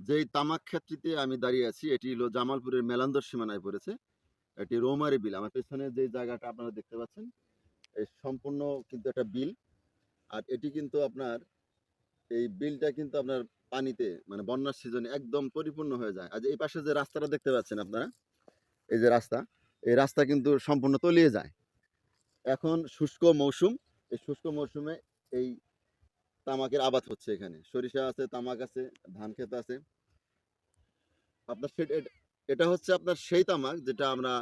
যেই তামাক ক্ষেত্রটিতে আমি দাঁড়িয়ে আছি, এটি হলো জামালপুরের মেলান্দর সীমানায় পড়েছে। এটি রৌমারি বিল। আমার পেছনে যে জায়গাটা আপনারা দেখতে পাচ্ছেন এই সম্পূর্ণ কিন্তু একটা বিল। আর এটি কিন্তু আপনার, এই বিলটা কিন্তু আপনার পানিতে মানে বন্যার সিজনে একদম পরিপূর্ণ হয়ে যায়। আর এই পাশে যে রাস্তাটা দেখতে পাচ্ছেন আপনারা, এই যে রাস্তা, এই রাস্তা কিন্তু সম্পূর্ণ তলিয়ে যায়। এখন শুষ্ক মৌসুম, এই শুষ্ক মৌসুমে এই তামাকের আবাদ হচ্ছে এখানে। সরিষা আছে, তামাক আছে, ধান ক্ষেত আছে। আপনার এটা হচ্ছে আপনার সেই তামাক যেটা আমরা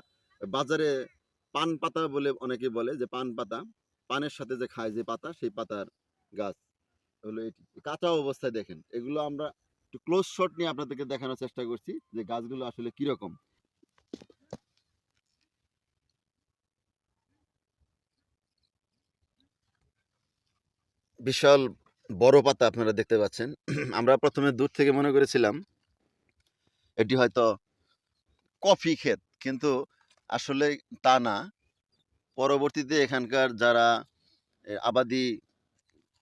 বাজারে পান পাতা বলে অনেকে বলে, যে পান পাতা। পানের সাথে যে খায় যে পাতা, সেই পাতার গাছ। হলো এটি। কাঁচা অবস্থায় দেখেন। এগুলো আমরা একটু ক্লোজ শট নিয়ে আপনাদেরকে দেখানোর চেষ্টা করছি যে গাছগুলো আসলে কীরকম। বিশাল বড় পাতা আপনারা দেখতে পাচ্ছেন। আমরা প্রথমে দূর থেকে মনে করেছিলাম, এটি হয়তো কফি ক্ষেত, কিন্তু আসলে তা না। পরবর্তীতে এখানকার যারা আবাদি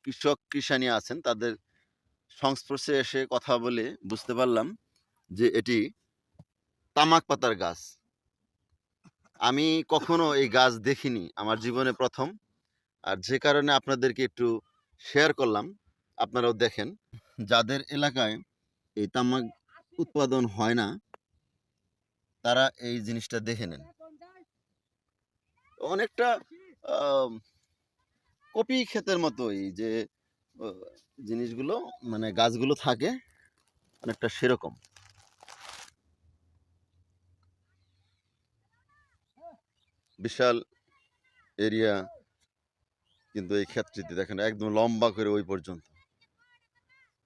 কৃষক, কৃষানি আছেন, তাদের সংস্পর্শে এসে কথা বলে বুঝতে পারলাম যে এটি তামাক পাতার গাছ। আমি কখনো এই গাছ দেখিনি, আমার জীবনে প্রথম। আর যে কারণে আপনাদেরকে একটু শেয়ার করলাম, আপনারাও দেখেন। যাদের এলাকায় এই তামাক উৎপাদন হয় না, তারা এই জিনিসটা দেখে নেন। অনেকটা কপি ক্ষেতের মতোই যে জিনিসগুলো মানে গাছগুলো থাকে, অনেকটা সেরকম। বিশাল এরিয়া কিন্তু এই ক্ষেত্রটি দেখেন একদম লম্বা করে ওই পর্যন্ত।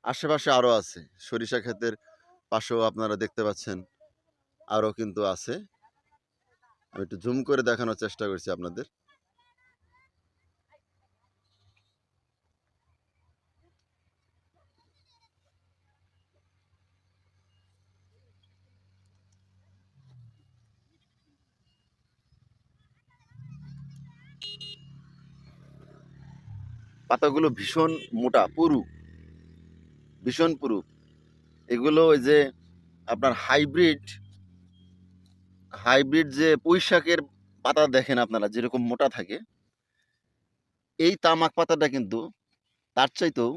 আশেপাশে আরও আছে। সরিষা ক্ষেতের পাশেও আপনারা দেখতে পাচ্ছেন আরও কিন্তু আছে। আমি একটু জুম করে দেখানোর চেষ্টা করছি আপনাদের। পাতাগুলো ভীষণ মোটা, পুরু, ভীষণ পুরু। এগুলো ওই যে আপনার হাইব্রিড হাইব্রিড যে পুঁই শাকের পাতা দেখেন আপনারা, যেরকম মোটা থাকে, এই তামাক পাতাটা কিন্তু তার চাইতেও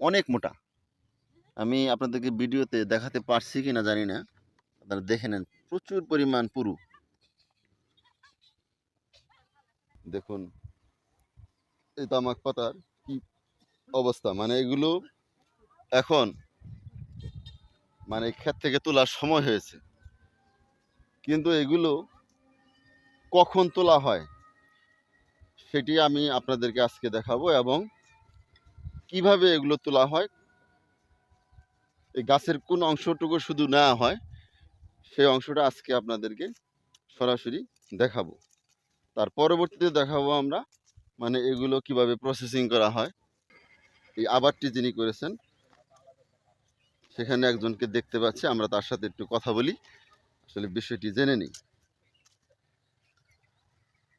অনেক মোটা। আমি আপনাদেরকে ভিডিওতে দেখাতে পারছি কি না জানি না, আপনারা দেখে নেন, প্রচুর পরিমাণ পুরু। দেখুন, এই তামাক পাতার অবস্থা। মানে এগুলো এখন মানে ক্ষেত থেকে তোলার সময় হয়েছে। কিন্তু এগুলো কখন তোলা হয় সেটি আমি আপনাদেরকে আজকে দেখাবো এবং কীভাবে এগুলো তোলা হয়, এই গাছের কোন অংশটুকু শুধু নেওয়া হয়, সেই অংশটা আজকে আপনাদেরকে সরাসরি দেখাবো। তার পরবর্তীতে দেখাবো আমরা মানে এগুলো কীভাবে প্রসেসিং করা হয়। এই আবারটি যিনি করেছেন সেখানে একজনকে দেখতে পাচ্ছি আমরা তার সাথে একটু কথা বলি। আসলে বিষয়টি জেনে নিই।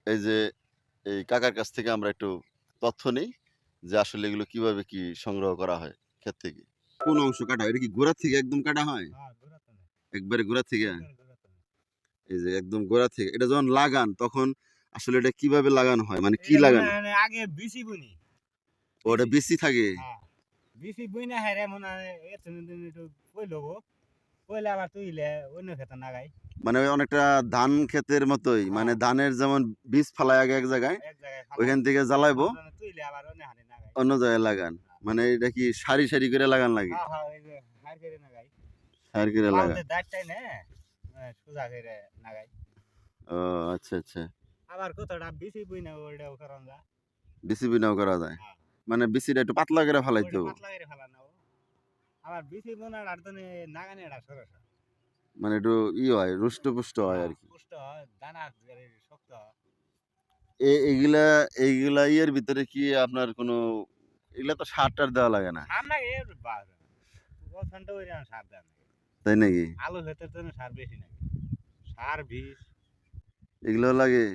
এই যে এই কাকার কাছ থেকে আমরা একটু তথ্য নিই যে আসলে এগুলো কীভাবে কি সংগ্রহ করা হয় ক্ষেত থেকে। কোন অংশ কাটা হয় এটা কি গোড়া থেকে একদম কাটা হয়? একবারে গোড়া থেকে? এই যে একদম গোড়া থেকে। এটা যখন লাগান তখন আসলে এটা কীভাবে লাগানো হয়? মানে কি লাগানো? আগে বিসি বুনি। ওটা বেশি। থাকে। হ্যাঁ। বিসি বুই না হ্যাঁ রে মনে হয় এতদিন দিন একটু কইলে আবার তুইলে অন্য খেতে নাগাই মানে ওই অনেকটা ধান ক্ষেতের মতোই মানে ধানের যেমন বীজ ফালায় আগে এক জায়গায় ওইখান থেকে জ্বালাইবো। অন্য জায়গায় লাগান। মানে এটা কি সারি সারি করে লাগান লাগে হ্যাঁ হ্যাঁ হার করে সারি করে লাগান। করে ও আচ্ছা আচ্ছা। আবার কতটা বিসি বুই না ওইটাও করন যা। বিসিবি নাও করা যায়। হ্যাঁ। মানে বিসিটা একটু পাতলা করে করে ফেলানো আবার বিসি বোনার আর তো নাগানে সরস মানে একটু ই হয় রুষ্ট পুষ্ট হয় আর কি। হয় দানা শক্ত হয়। এইগুলা এইগুলা ইয়ের ভিতরে কি আপনার কোনো এগুলা তো সার টার দেওয়া লাগে না? তাই নাকি? আলু খেতে তো সার বেশি নাকি? সার বিষ। এগুলো লাগে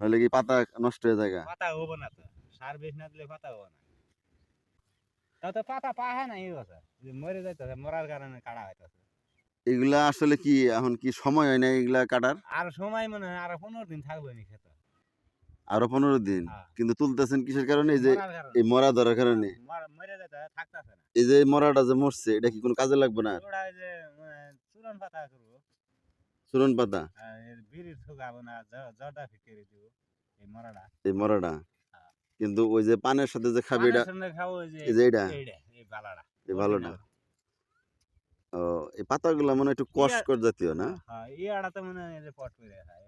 নাহলে কি পাতা নষ্ট হয়ে যায় পাতা হব না তো। সার বেশি না দিলে পাতা হব না। তাও তো পাতা পাহা নাই এই বছর মরে যাইতেছে মরার কারণে কাটা হইতেছে। এগুলা আসলে কি এখন কি সময় হয় না এগুলা কাটার? আর সময় মনে হয় আর পনেরো দিন থাকল নি খেতে। আরও পনেরো দিন? হ্যাঁ। কিন্তু তুলতেছেন কিসের কারণে? এই যে এই মরা ধরার কারণে। না। এই যে মরাটা যে মরছে এটা কি কোনো কাজে লাগবে না? মানে, পাতা করব। চুরন পাতা? বিড়ির শুকাবো না জর্দা ফিকিরে দিব এই মরাটা। এই মরাটা? হ্যাঁ। কিন্তু ওই যে পানের সাথে যে খাবে এটা এই যে এটা এই ভালোটা ও এই পাতাগুলা মানে একটু কষ্ট জাতীয় না? হ্যাঁ এই আড়াতে মনে হয় পট করে খায়।